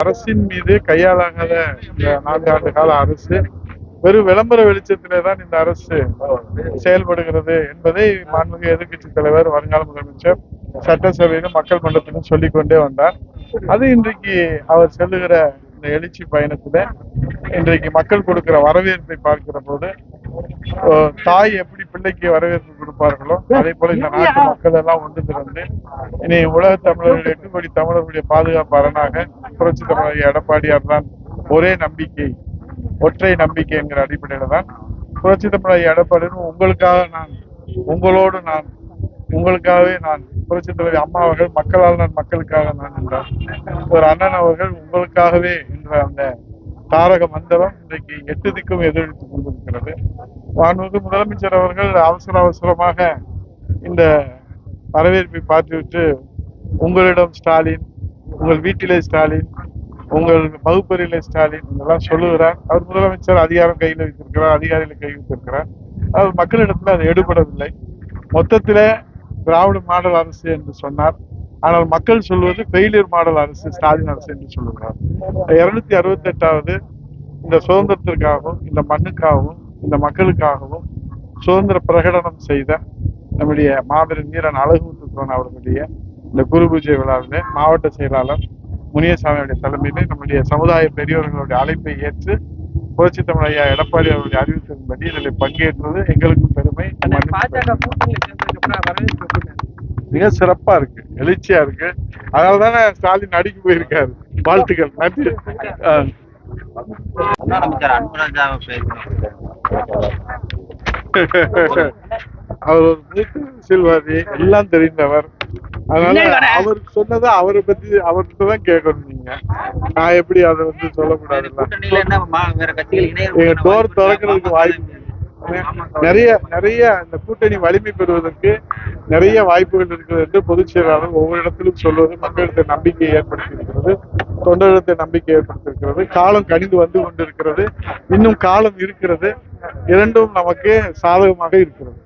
அரசின் மீது கையாளாகாத இந்த நான்கு ஆண்டு கால அரசு வெறும் விளம்பர வெளிச்சத்திலே தான் இந்த அரசு செயல்படுகிறது என்பதை மாண்புமிகு எதிர்க்கட்சி தலைவர் வருங்கால முதலமைச்சர் சட்டசபையிலும் மக்கள் மன்றத்திலும் சொல்லிக்கொண்டே வந்தார். அது இன்றைக்கு அவர் செல்லுகிற இந்த எழுச்சி பயணத்துல இன்றைக்கு மக்கள் கொடுக்கிற வரவேற்பை பார்க்கிற போது தாய் எப்படி பிள்ளைக்கு வரவேற்பு கொடுப்பார்களோ அதே போல இந்த நாட்டு மக்கள் எல்லாம் ஒன்று திறந்து இனி உலக தமிழர்கள் எட்டு கோடி தமிழர்களுடைய பாதுகாப்பு அரணாக புரட்சி தமிழர் எடப்பாடியார் தான் ஒரே நம்பிக்கை ஒற்றை நம்பிக்கை என்கிற அடிப்படையில தான் புரட்சி தமிழர் எடப்பாடியார் உங்களுக்காக நான் உங்களோடு நான் உங்களுக்காகவே நான் புரட்சி தலைவர் அம்மா அவர்கள் மக்களால் நான் மக்களுக்காக நான் என்றார் ஒரு அண்ணன் அவர்கள் உங்களுக்காகவே என்ற அந்த தாரக மந்திரம் இன்றைக்கு எட்டு திக்கும் எதிரொலித்துக் கொண்டிருக்கிறது. மாண்புமிகு முதலமைச்சர் அவர்கள் அவசர அவசரமாக இந்த வரவேற்பை பார்த்துவிட்டு உங்களிடம் ஸ்டாலின் உங்கள் வீட்டிலே ஸ்டாலின் உங்கள் வகுப்பறையிலே ஸ்டாலின் இதெல்லாம் சொல்லுகிறார். அவர் முதலமைச்சர் அதிகாரம் கையில் வைத்திருக்கிறார் அதிகாரிகளை கை வைத்திருக்கிறார். அவர் மக்களிடத்தில் அது எடுபடவில்லை. மொத்தத்தில் திராவிட மாடல் அரசு என்று சொன்னார். ஆனால் மக்கள் சொல்வது ஃபெயிலியர் மாடல் அரசு ஸ்டாலின் அரசு என்று சொல்லுகிறார். இருநூத்தி அறுபத்தி எட்டாவது இந்த சுதந்திரத்திற்காகவும் இந்த மண்ணுக்காகவும் இந்த மக்களுக்காகவும் சுதந்திர பிரகடனம் செய்த நம்முடைய மாபெரும் வீரன் அழகுமுத்துக்கோன் அவர்களுடைய இந்த குரு பூஜை விழாவிலே மாவட்ட செயலாளர் முனியசாமியுடைய தலைமையிலே நம்முடைய சமுதாய பெரியவர்களுடைய அழைப்பை ஏற்று புரட்சி தமிழ் ஐயா எடப்பாடி அவருடைய அறிவித்தலின்படி இதில் பங்கேற்றது எங்களுக்கும் பெருமை? மிக சிறப்பா இருக்கு எழுச்சியா இருக்கு. அதனால தானே ஸ்டாலின் அடிக்கு போயிருக்காரு. வாழ்த்துக்கள் நன்றி. அவர் ஒரு மூத்த அரசியல்வாதி எல்லாம் தெரிந்தவர். அதனால அவர் சொன்னதை அவரை பத்தி அவர்கிட்ட தான் கேட்கணும் நீங்க. நான் எப்படி அதை வந்து சொல்லக்கூடாதுல்ல கூட்டணியில என்ன மா- வேற கட்சிகள் எங்க டோர் திறக்கிறதுக்கு வாய்ப்பு நிறைய நிறைய இந்த கூட்டணி வலிமை பெறுவதற்கு நிறைய வாய்ப்புகள் இருக்கிறது என்று பொதுச் செயலாளர் ஒவ்வொரு இடத்திலும் சொல்வது மக்களிடத்தில் நம்பிக்கையை ஏற்படுத்தி இருக்கிறது தொண்டரிடத்தில் நம்பிக்கை ஏற்படுத்தியிருக்கிறது. காலம் கணிந்து வந்து கொண்டிருக்கிறது. இன்னும் காலம் இருக்கிறது. இரண்டும் நமக்கு சாதகமாக இருக்கிறது.